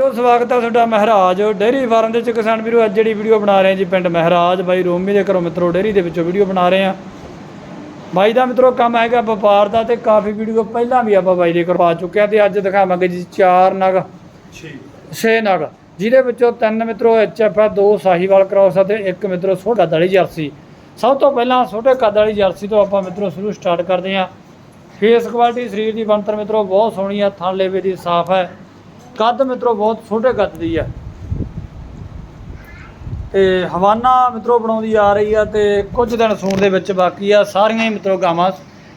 ਵੀਰੋ ਸਵਾਗਤ ਹੈ ਤੁਹਾਡਾ ਮਹਾਰਾਜ। ਡੇਅਰੀ ਫਾਰਮ ਦੇ ਵਿੱਚ ਕਿਸਾਨ ਵੀਰੋ ਅੱਜ ਜਿਹੜੀ ਵੀਡੀਓ ਬਣਾ ਰਹੇ ਜੀ ਪਿੰਡ ਮਹਾਰਾਜ। ਬਾਈ ਰੋਮੀ ਦੇ ਘਰੋਂ ਮਿੱਤਰੋ ਡੇਅਰੀ ਦੇ ਵਿੱਚੋਂ ਵੀਡੀਓ ਬਣਾ ਰਹੇ ਹਾਂ। ਬਾਈ ਦਾ ਮਿੱਤਰੋ ਕੰਮ ਹੈਗਾ ਵਪਾਰ ਦਾ ਤੇ ਕਾਫੀ ਵੀਡੀਓ ਪਹਿਲਾਂ ਵੀ ਆਪਾਂ ਬਾਈ ਦੇ ਘਰੋਂ ਪਾ ਚੁੱਕੇ ਹਾਂ ਤੇ ਅੱਜ ਦਿਖਾਵਾਂਗੇ ਜੀ ਚਾਰ ਨਗ। 6 ਛੇ ਨਗ ਜਿਹਦੇ ਵਿੱਚੋਂ ਤਿੰਨ ਮਿੱਤਰੋ ਐਚਐਫ ਆ ਦੋ ਸਾਹੀਵਾਲ ਕ੍ਰਾਸ ਆ ਤੇ ਇੱਕ ਮਿੱਤਰੋ ਛੋਟਾ ਵਾਲੀ ਜਰਸੀ। ਸਭ ਤੋਂ ਪਹਿਲਾਂ ਛੋਟੇ ਕੱਦ ਵਾਲੀ ਜਰਸੀ ਤੋਂ ਆਪਾਂ ਮਿੱਤਰੋ ਸ਼ੁਰੂ ਸਟਾਰਟ ਕਰਦੇ ਹਾਂ। ਫੇਸ ਕੁਆਲਿਟੀ ਸਰੀਰ ਦੀ ਬਣਤਰ ਮਿੱਤਰੋ ਬਹੁਤ ਸੋਹਣੀ ਆ ਥਣ ਲੇਵੇ ਦੀ ਸਾਫ਼ ਹੈ। ਕੱਦ ਮਿੱਤਰੋ ਬਹੁਤ ਛੋਟੇ ਕੱਦ ਦੀ ਆ ਤੇ ਹਵਾਨਾ ਮਿੱਤਰੋ ਬਣਾਉਂਦੀ ਆ ਰਹੀ ਆ ਤੇ ਕੁਝ ਦਿਨ ਸੂਣ ਦੇ ਵਿੱਚ ਬਾਕੀ ਆ ਸਾਰੀਆਂ ਹੀ ਮਿੱਤਰੋ ਗਾਵਾਂ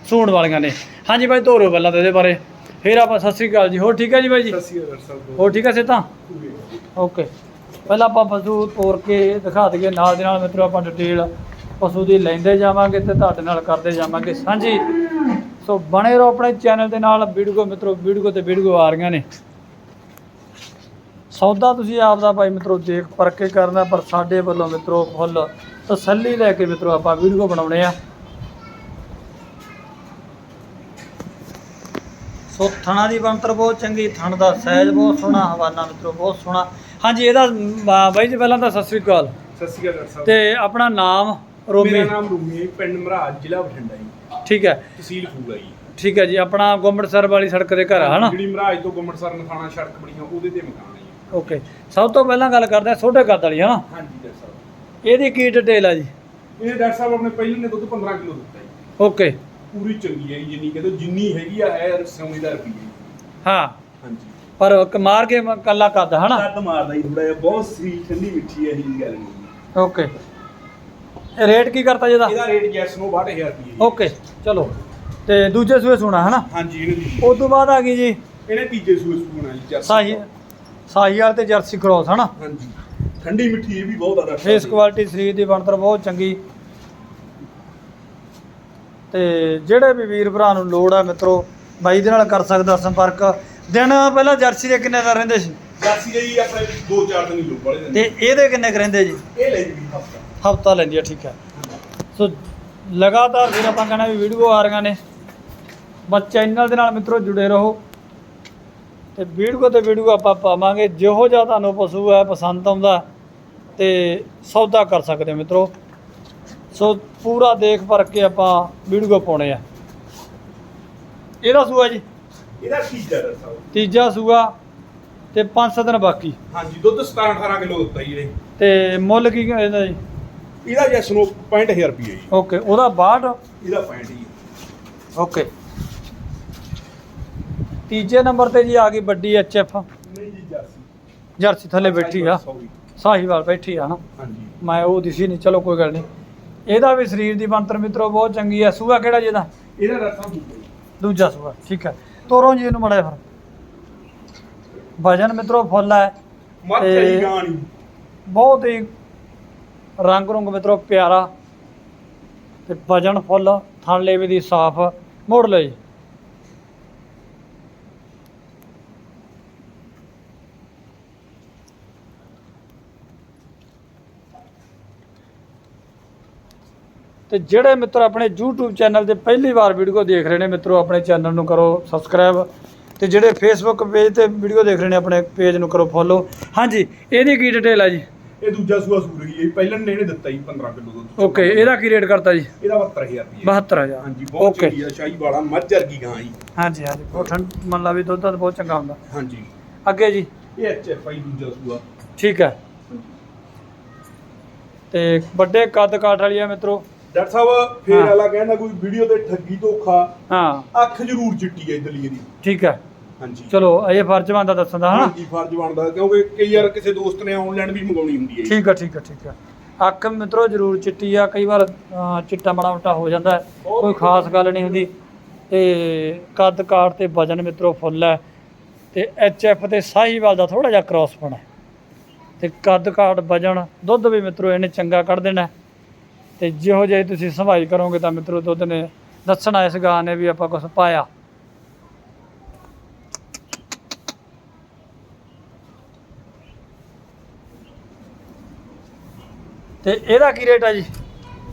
ਸੂਣ ਵਾਲੀਆਂ ਨੇ। ਹਾਂਜੀ ਬਾਈ ਧੋਰੋ ਪਹਿਲਾਂ ਤੇ ਇਹਦੇ ਬਾਰੇ। ਫਿਰ ਆਪਾਂ ਸਤਿ ਸ੍ਰੀ ਅਕਾਲ ਜੀ। ਹੋਰ ਠੀਕ ਹੈ ਜੀ ਬਾਈ ਜੀ? ਸਸੀ ਅਦਰ ਸਾਹਿਬ ਹੋਰ ਠੀਕ ਹੈ ਸੇ ਤਾਂ ਓਕੇ। ਪਹਿਲਾਂ ਆਪਾਂ ਪਸ਼ੂ ਤੋਰ ਕੇ ਦਿਖਾ ਦਈਏ ਨਾਲ ਦੇ ਨਾਲ ਮਿੱਤਰੋ ਆਪਾਂ ਡਿਟੇਲ ਪਸ਼ੂ ਦੀ ਲੈਂਦੇ ਜਾਵਾਂਗੇ ਤੇ ਤੁਹਾਡੇ ਨਾਲ ਕਰਦੇ ਜਾਵਾਂਗੇ। ਸਾਂਝੀ ਸੋ ਬਣੇ ਰਹੋ ਆਪਣੇ ਚੈਨਲ ਦੇ ਨਾਲ ਵੀਡੀਓ ਮਿੱਤਰੋ ਵੀਡੀਓ ਤੇ ਵੀਡੀਓ ਆ ਰਹੀਆਂ ਨੇ। ਸੌਦਾ ਤੁਸੀਂ ਆਪ ਦਾ ਭਾਈ ਮਿੱਤਰੋ ਦੇਖ ਪਰਖ ਕੇ ਕਰਨਾ ਪਰ ਸਾਡੇ ਵੱਲੋਂ ਮਿੱਤਰੋ ਫੁੱਲ ਤਸੱਲੀ ਲੈ ਕੇ ਮਿੱਤਰੋ ਆਪਾਂ ਵੀਡੀਓ ਬਣਾਉਣੇ ਆ। ਸੋ ਥਣਾ ਦੀ ਬਣਤਰ ਬਹੁਤ ਚੰਗੀ ਥਣ ਦਾ ਸਾਈਜ਼ ਬਹੁਤ ਸੋਹਣਾ ਹਵਾਨਾ ਮਿੱਤਰੋ ਬਹੁਤ ਸੋਹਣਾ। ਹਾਂਜੀ ਇਹਦਾ ਬਾਈ ਜੀ ਪਹਿਲਾਂ ਤਾਂ ਸਤਿ ਸ੍ਰੀ ਅਕਾਲ। ਸਸੀ ਅਦਰ ਸਾਹਿਬ ਤੇ ਆਪਣਾ ਨਾਮ ਰੋਮੀ। ਮੇਰਾ ਨਾਮ ਰੂਮੀ ਹੈ, ਪਿੰਡ ਮਹਾਰਾਜ ਜ਼ਿਲ੍ਹਾ ਬਠਿੰਡਾ ਜੀ। ਠੀਕ ਹੈ। ਤਹਿਸੀਲ ਫੂਲਾ ਜੀ। ਠੀਕ ਹੈ ਜੀ ਆਪਣਾ ਗੁੰਮੜਸਰ ਵਾਲੀ ਸੜਕ ਦੇ ਘਰ ਹਨਾ? ਜਿਹੜੀ ਮਹਾਰਾਜ ਤੋਂ ਗੁੰਮਟਸਰ ਨਥਾਣਾ ਸੜਕ ਬਣੀ ਆ ਉਹਦੇ ਤੇ ਮਕਾਨ ਓਕੇ ਸਭ ਤੋਂ ਪਹਿਲਾਂ ਗੱਲ ਕਰਦੇ ਆ ਛੋਟੇ ਕੱਦ ਵਾਲੀ ਹਨਾ? ਹਾਂਜੀ ਡਾਕਟਰ ਸਾਹਿਬ। ਇਹਦੀ ਕੀ ਡਿਟੇਲ ਆ ਜੀ? ਇਹ ਡਾਕਟਰ ਸਾਹਿਬ ਆਪਣੇ ਪਹਿਲੇ ਨੇ ਦੁੱਧ 15 ਕਿਲੋ ਦਿੱਤਾ ਜੀ। ਓਕੇ ਪੂਰੀ ਚੰਗੀ ਹੈ ਜੀ, ਜਿੰਨੀ ਕਹਿੰਦੇ ਜਿੰਨੀ ਹੈਗੀ ਆ ਹੈ ਸੌਣੀ ਦਾ ਰੁਪਈਆ ਜੀ। ਹਾਂ। ਹਾਂਜੀ। ਪਰ ਕ- ਮਾਰ ਕੇ ਮ- ਕੱਲਾ ਕੱਦ ਹਨਾ? ਕੱਦ ਮਾਰਦਾ ਜੀ ਥੋੜਾ ਜਿਹਾ ਬਹੁਤ ਸੀ ਠੰਡੀ ਮਿੱਠੀ ਹੈ ਇਹ ਗੱਲ ਨਹੀਂ ਜੀ। ਓਕੇ ਇਹ ਰੇਟ ਕੀ ਕਰਤਾ ਜੀ ਇਹਦਾ? ਇਹਦਾ ਰੇਟ ਜੈਸ ਨੂੰ 62000 ਰੁਪਏ ਜੀ। ਓਕੇ ਚਲੋ। ਤੇ ਦੂਜੇ ਸੂਏ ਸੁਣਾ ਹਨਾ? ਹਾਂਜੀ ਇਹਨੇ ਜੀ ਉਸ ਤੋਂ ਬਾਅਦ ਆ ਗਈ ਜੀ? ਇਹਨੇ ਤੀਜੇ ਸੂਏ ਸੂਣਾ ਜੀ ਜਰਸੀ ਸਾਹੀ ਸਾਹੀਵਾਲ ਤੇ ਜਰਸੀ ਕ੍ਰੋਸ ਹਨਾ? ਹਾਂਜੀ। ਠੰਡੀ ਮਿੱਠੀ ਇਹ ਵੀ ਬਹੁਤ ਆ ਡਾਕਟਰ ਫੇਸ ਕੁਆਲਿਟੀ ਸਰੀਰ ਦੀ ਬਣਤਰ ਬਹੁਤ ਚੰਗੀ। ਤੇ ਜਿਹੜੇ ਵੀ ਵੀਰ ਭਰਾ ਨੂੰ ਲੋੜ ਆ ਮਿੱਤਰੋ ਬਾਈ ਦੇ ਨਾਲ ਕਰ ਸਕਦਾ ਸੰਪਰਕ। ਦਿਨ ਪਹਿਲਾਂ ਜਰਸੀ ਦੇ ਕਿੰਨੇ ਦਾ ਰਹਿੰਦੇ ਸੀ? ਜਰਸੀ ਦੇ ਜੀ ਆਪਣੇ 2-4 ਦਿਨ ਹੀ ਲੋਕ ਵਾਲੇ ਦਿਨ ਤੇ ਇਹਦੇ ਕਿੰਨੇ ਕੁ ਰਹਿੰਦੇ ਜੀ? ਇਹ ਲੈ ਜੀ ਹਫਤਾ। ਹਫਤਾ ਲੈਂਦੀ ਆ ਠੀਕ ਹੈ ਸੋ ਲਗਾਤਾਰ ਫਿਰ ਆਪਾਂ ਕਹਿੰਦਾ ਵੀ ਵੀਡੀਓ ਆ ਰਹੀਆਂ ਨੇ। ਬਸ ਚੈਨਲ ਦੇ ਨਾਲ ਮਿੱਤਰੋ ਜੁੜੇ ਰਹੋ। ਤੇ ਵੀਡੀਓ ਤੇ ਵੀਡੀਓ ਆਪਾਂ ਪਾਵਾਂਗੇ ਜਿਹੋ ਜਿਹਾ ਤੁਹਾਨੂੰ ਪਸ਼ੂ ਹੈ ਪਸੰਦ ਆਉਂਦਾ ਤੇ ਸੌਦਾ ਕਰ ਸਕਦੇ ਹੋ ਮਿੱਤਰੋ। ਸੋ ਪੂਰਾ ਦੇਖ ਪਰਖ ਕੇ ਆਪਾਂ ਵੀਡੀਓ ਪਾਉਣੇ ਆ। ਇਹਦਾ ਸੂਆ ਜੀ? ਇਹਦਾ ਤੀਜਾ ਰਸਾ ਤੀਜਾ ਸੂਆ ਤੇ 5-7 ਦਿਨ ਬਾਕੀ। ਹਾਂਜੀ ਦੁੱਧ 17-18 ਕਿਲੋ ਦਿੱਤਾ ਜੀ ਇਹਨੇ। ਤੇ ਮੁੱਲ ਕੀ ਇਹਦਾ ਜੀ? ਇਹਦਾ ਜੈਸ ਨੂੰ 65000 ਰੁਪਏ ਜੀ। ਓਕੇ ਉਹਦਾ 62 ਇਹਦਾ 65 ਜੀ। ਓਕੇ। ਤੀਜੇ ਨੰਬਰ ਤੇ ਜੀ ਆ ਗਈ ਵੱਡੀ ਐਚ ਐਫ ਨਹੀਂ ਜੀ ਜਰਸੀ। ਜਰਸੀ ਥੱਲੇ ਬੈਠੀ ਆ। ਸਾਹੀਵਾਲ ਬੈਠੀ ਆ ਨਾ। ਹਾਂਜੀ। ਮੈਂ ਉਹ ਦਿਸੀ ਨਹੀਂ ਚਲੋ ਕੋਈ ਗੱਲ ਨਹੀਂ ਇਹਦਾ ਵੀ ਸਰੀਰ ਦੀ ਬਣਤਰ ਮਿੱਤਰੋ ਬਹੁਤ ਚੰਗੀ ਆ। ਸੂਆ ਕਿਹੜਾ ਜੀ ਇਹਦਾ? ਇਹਦਾ ਰਸਾ ਦੂਜਾ ਸੂਆ ਠੀਕ ਹੈ ਤੋਰੋ ਜੀ ਇਹਨੂੰ ਮੜਿਆ ਫਿਰ। ਵਜਨ ਮਿੱਤਰੋ ਫੁੱਲ ਹੈ ਤੇ- ਗਾਣੀ ਬਹੁਤ ਹੀ ਰੰਗ ਰੁੰਗ ਮਿੱਤਰੋ ਪਿਆਰਾ। ਤੇ ਵਜਨ ਫੁੱਲ ਥਣ ਲੇਵੇ ਦੀ ਸਾਫ਼। ਮੋੜ ਲਓ ਤੇ ਜਿਹੜੇ ਮਿੱਤਰ ਆਪਣੇ YouTube ਚੈਨਲ ਤੇ ਪਹਿਲੀ ਵਾਰ ਵੀਡੀਓ ਦੇਖ ਰਹੇ ਨੇ ਮਿੱਤਰੋ ਆਪਣੇ ਚੈਨਲ ਨੂੰ ਕਰੋ ਸਬਸਕ੍ਰਾਈਬ ਤੇ ਜਿਹੜੇ Facebook ਪੇਜ ਤੇ ਵੀਡੀਓ ਦੇਖ ਰਹੇ ਨੇ ਆਪਣੇ ਪੇਜ ਨੂੰ ਕਰੋ ਫੋਲੋ ਹਾਂਜੀ ਇਹਦੀ ਕੀ ਡਿਟੇਲ ਆ ਜੀ? ਇਹ ਦੂਜਾ ਸੂਆ ਸੂਰ ਗਈ ਇਹ ਪਹਿਲਾਂ ਨੇ ਇਹਨੇ ਦਿੱਤਾ ਜੀ 15 ਕਿਲੋ ਦੁੱਧ ਓਕੇ ਇਹਦਾ ਕੀ ਰੇਟ ਕਰਤਾ ਜੀ? ਇਹਦਾ 72000 ਰੁਪਏ 72000 ਹਾਂਜੀ ਬਹੁਤ ਚੰਗੀ ਆ ਸ਼ਾਹੀ ਵਾਲਾ ਮੱਝ ਵਰਗੀ ਗਾਂ ਜੀ। ਹਾਂਜੀ ਹਾਂਜੀ ਬਹੁਤ ਠੰਡ ਮੰਨ ਲਾ ਵੀ ਦੁੱਧ ਤਾਂ ਬਹੁਤ ਚੰਗਾ ਹੁੰਦਾ। ਹਾਂਜੀ। ਅੱਗੇ ਜੀ। ਇਹ ਐਚਐਫਆਈ ਦੂਜਾ ਸੂਆ। ਠੀਕ ਹੈ। ਤੇ ਵੱਡੇ ਕੱਦ ਕਾਠ ਵਾਲੀ ਆ ਮਿੱਤਰੋ। ਡਾਕਟਰ ਸਾਹਿਬ ਫੇਰ ਹਾਂ। ਵਾਲਾ ਕਹਿੰਦਾ ਕੋਈ ਵੀਡੀਓ ਤੇ ਠੱਗੀ ਧੋਖਾ। ਹਾਂ। ਅੱਖ ਜ਼ਰੂਰ ਚਿੱਟੀ ਹੈ ਇਦਲੀ ਦੀ ਠੀਕ ਹੈ। ਹਾਂਜੀ। ਚਲੋ ਇਹ ਫਰਜ਼ ਬਣਦਾ ਦੱਸਣ ਦਾ ਹਨਾ? ਹਾਂਜੀ ਫਰਜ਼ ਬਣਦਾ ਕਿਉਂਕਿ ਕਈ ਵਾਰ ਕਿਸੇ ਦੋਸਤ ਨੇ ਆਨਲਾਈਨ ਵੀ ਮੰਗਾਉਣੀ ਹੁੰਦੀ ਹੈ ਜੀ। ਠੀਕ ਹੈ ਠੀਕ ਹੈ ਠੀਕ ਹੈ। ਅੱਖ ਮਿੱਤਰੋ ਜ਼ਰੂਰ ਚਿੱਟੀ ਆ। ਕਈ ਵਾਰ ਅਹ, ਚਿੱਟਾ ਮਾੜਾ ਮੋਟਾ ਹੋ ਜਾਂਦਾ ਹੈ। ਕੋਈ ਖਾਸ ਗੱਲ ਨਹੀਂ ਹੁੰਦੀ। ਤੇ ਕੱਦ ਕਾਠ ਤੇ ਵਜਨ ਮਿੱਤਰੋ ਫੁੱਲ ਹੈ। ਤੇ ਐਚ ਐਫ ਤੇ ਸਾਹੀਵਾਲ ਦਾ ਥੋੜਾ ਜਿਹਾ ਕ੍ਰਾਸ ਪਣਾ ਤੇ ਕੱਦ ਕਾਠ ਵਜਨ ਦੁੱਧ ਵੀ ਮਿੱਤਰੋ ਇਹਨੇ ਚੰਗਾ ਕੱਢ ਦੇਣਾ ਹੈ। ਤੇ ਜਿਹੋ ਜਿਹੀ ਤੁਸੀਂ ਸੰਭਾਈ ਕਰੋਗੇ ਤਾਂ ਮਿੱਤਰੋ ਦੁੱਧ ਨੇ ਦੱਸਣਾ ਇਸ ਗਾਂ ਨੇ ਵੀ ਆਪਾਂ ਕੁਝ ਪਾਇਆ। ਤੇ ਇਹਦਾ ਕੀ ਰੇਟ ਆ ਜੀ?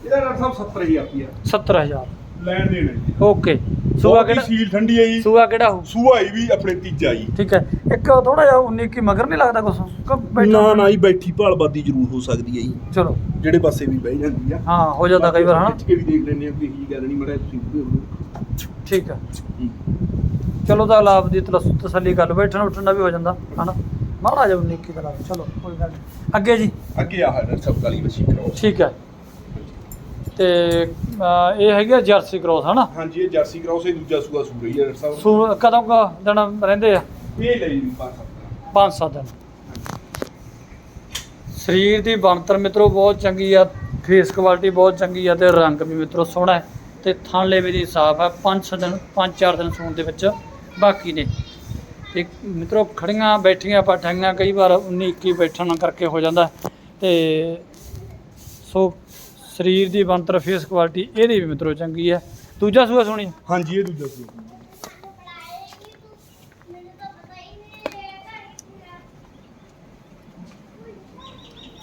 ਇਹਦਾ ਡਾਕਟਰ ਸਾਹਿਬ 70000 ਰੁਪਇਆ 70000 ਲੈਣ ਦੇਣ ਹੈ ਜੀ। ਓਕੇ। ਸੂਆ ਹੀ ਕਿਹੜਾ? ਸੀਲ ਠੰਡੀ ਹੈ ਜੀ। ਸੂਆ ਕਿਹੜਾ ਹੋ ਸੂਆ ਹੀ ਵੀ ਆਪਣੇ ਤੀਜਾ ਜੀ। ਠੀਕ ਹੈ। ਇੱਕ ਥੋੜਾ ਜਿਹਾ 19 ਕੀ ਮਗਰ ਨਹੀਂ ਲੱਗਦਾ ਕੁਛ? ਕਿ ਬੈਠਾ। ਨਾ ਨਾ ਹੀ ਬੈਠੀ ਭਾਲਬਾਦੀ ਜ਼ਰੂਰ ਹੋ ਸਕਦੀ ਹੈ ਜੀ। ਚਲੋ। ਜਿਹੜੇ ਪਾਸੇ ਵੀ ਬਹਿ ਜਾਂਦੀ ਆ। ਹਾਂ ਹੋ ਜਾਂਦਾ ਕਈ ਵਾਰ ਖਿੱਚ ਕੇ ਵੀ ਦੇਖ ਲੈਂਦੇ ਆ ਕਿ ਕੀ ਗੱਲ ਨਹੀਂ ਮੜਾ ਤੁਸੀਂ। ਠੀਕ ਹੈ ਚਲੋ ਤਾਂ ਲਾਭ ਦੀ ਤਸੱਲੀ ਲਓ। ਬੈਠਣ ਉੱਠਣ ਦਾ ਵੀ ਹੋ ਜਾਂਦਾ ਹਨਾ? ਮਾੜਾ ਜਿਹਾ 19 ਕੀ ਦਾ ਚਲੋ ਕੋਈ ਗੱਲ ਅੱਗੇ ਜੀ। ਅੱਗੇ ਆਹ ਸਾਹਿਬ ਕਾਲੀ ਮੱਛੀ ਕਰੋ ਠੀਕ ਹੈ। ਤੇ ਅਹ, ਇਹ ਹੈਗੀ ਆ ਜਰਸੀ ਕ੍ਰੋਸ ਹਨਾ? ਹਾਂਜੀ ਇਹ ਜਰਸੀ ਕਰਾਉਸ ਇਹ ਦੂਜਾ ਸੂਆ ਸੂ ਰਹੀ ਹੈ ਡਾਕਟਰ ਸਾਹਿਬ। ਸੂ ਕਦੋਂ ਕਾ ਦਿਨ ਰਹਿੰਦੇ ਆ? ਇਹ ਲਈ ਵੀ ਪਾ ਸਕਦਾ ਸੱਤ ਦਿਨ। ਸਰੀਰ ਦੀ ਬਣਤਰ ਮਿੱਤਰੋ ਬਹੁਤ ਚੰਗੀ ਆ। ਫੇਸ ਕੁਆਲਿਟੀ ਬਹੁਤ ਚੰਗੀ ਆ ਤੇ ਰੰਗ ਵੀ ਮਿੱਤਰੋ ਸੋਹਣਾ ਹੈ ਤੇ ਥਣ ਲੇਵੇ ਦੀ ਸਾਫ਼ ਹੈ ਪੰਜ ਛੇ ਦਿਨ ਪੰਜ ਚਾਰ ਦਿਨ ਸੂਣ ਦੇ ਵਿੱਚ ਬਾਕੀ ਨੇ। ਤੇ ਮਿੱਤਰੋ ਖੜੀਆਂ ਬੈਠੀਆਂ ਪਾਠਾਂਗੀਆਂ ਕਈ ਵਾਰ 19 21 ਬੈਠਣ ਕਰਕੇ ਹੋ ਜਾਂਦਾ। ਤੇ ਸੋ ਸਰੀਰ ਦੀ ਬਣਤਰ ਫੇਸ ਕੁਆਲਿਟੀ ਇਹਦੀ ਵੀ ਮਿੱਤਰੋ ਚੰਗੀ ਹੈ। ਦੂਜਾ ਸੂਆ ਸੋਹਣੀ। ਹਾਂਜੀ ਇਹ ਦੂਜਾ ਸੂਆ।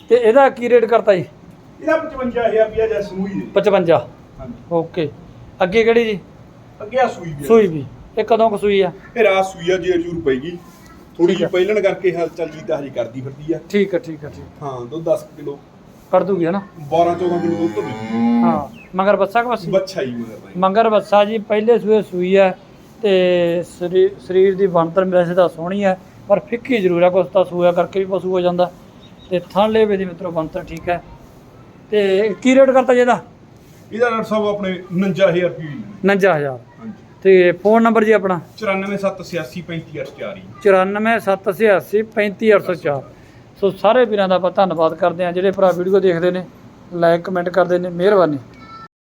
ਤੇ ਇਹਦਾ ਕੀ ਰੇਟ ਕਰਤਾ ਜੀ? ਇਹਦਾ 55000 ਰੁਪਿਆ ਜੈ ਸੂਈ ਦੇ 55 ਹਾਂਜੀ। ਓਕੇ। ਅੱਗੇ ਕਿਹੜੀ ਜੀ? ਅੱਗੇ ਆ ਸੂਈ ਵੀ ਆ। ਸੂਈ ਵੀ। ਇਹ ਕਦੋਂ ਕੁ ਸੂਈ ਆ? ਇਹ ਰਾਤ ਸੂਈ ਆ ਜੀ ਅਜੂਰ ਪੈਗੀ ਥੋੜੀ ਠੀਕ ਜਿਹੀ। ਪਹਿਲਣ ਕਰਕੇ ਹਲਚਲ ਜੀ ਤਾਂ ਹਜੇ ਕਰਦੀ ਫਿਰਦੀ ਆ। ਠੀਕ ਹੈ ਠੀਕ ਹੈ ਠੀਕ ਹਾਂ ਦੁੱਧ 10 ਕਿਲੋ। ਕਰ ਦੂਗੀ ਹਨਾ 12 14 ਕਿਲੋ ਦੁੱਧ ਮਿਲੂ ਹਾਂ ਮਗਰ ਬੱਸਾ ਕਿ ਬੱਸੀ? ਬੱਚਾ ਹੀ ਮਗਰ ਭਾਈ। ਮਗਰ ਬੱਸਾ ਜੀ ਪਹਿਲੇ ਸੂਏ ਸੂਈ ਹੈ ਤੇ ਸਰੀ- ਸਰੀਰ ਦੀ ਬਣਤਰ ਵੈਸੇ ਤਾਂ ਸੋਹਣੀ ਹੈ ਪਰ ਫਿੱਕੀ ਜ਼ਰੂਰ ਹੈ ਕੁਛ ਤਾਂ ਸੂਆ ਕਰਕੇ ਵੀ ਪਸ਼ੂ ਹੋ ਜਾਂਦਾ। ਤੇ ਥਣ ਲੇਵੇ ਦੀ ਮਿੱਤਰੋ ਬਣਤਰ ਠੀਕ ਹੈ। ਤੇ ਕੀ ਰੇਟ ਕਰਤਾ ਜੀ ਇਹਦਾ? ਇਹਦਾ ਡਾਕਟਰ ਸਾਹਿਬ ਆਪਣੇ 49000 ਰੁਪਏ 59000 ਹਾਂਜੀ। ਤੇ ਫੋਨ ਨੰਬਰ ਜੀ ਆਪਣਾ? 94786 94786 35804 ਸੋ ਸਾਰੇ ਵੀਰਾਂ ਦਾ ਆਪਾਂ ਧੰਨਵਾਦ ਕਰਦੇ ਹਾਂ। ਜਿਹੜੇ ਭਰਾ ਵੀਡੀਓ ਦੇਖਦੇ ਨੇ ਲਾਈਕ ਕਮੈਂਟ ਕਰਦੇ ਨੇ, ਮਿਹਰਬਾਨੀ।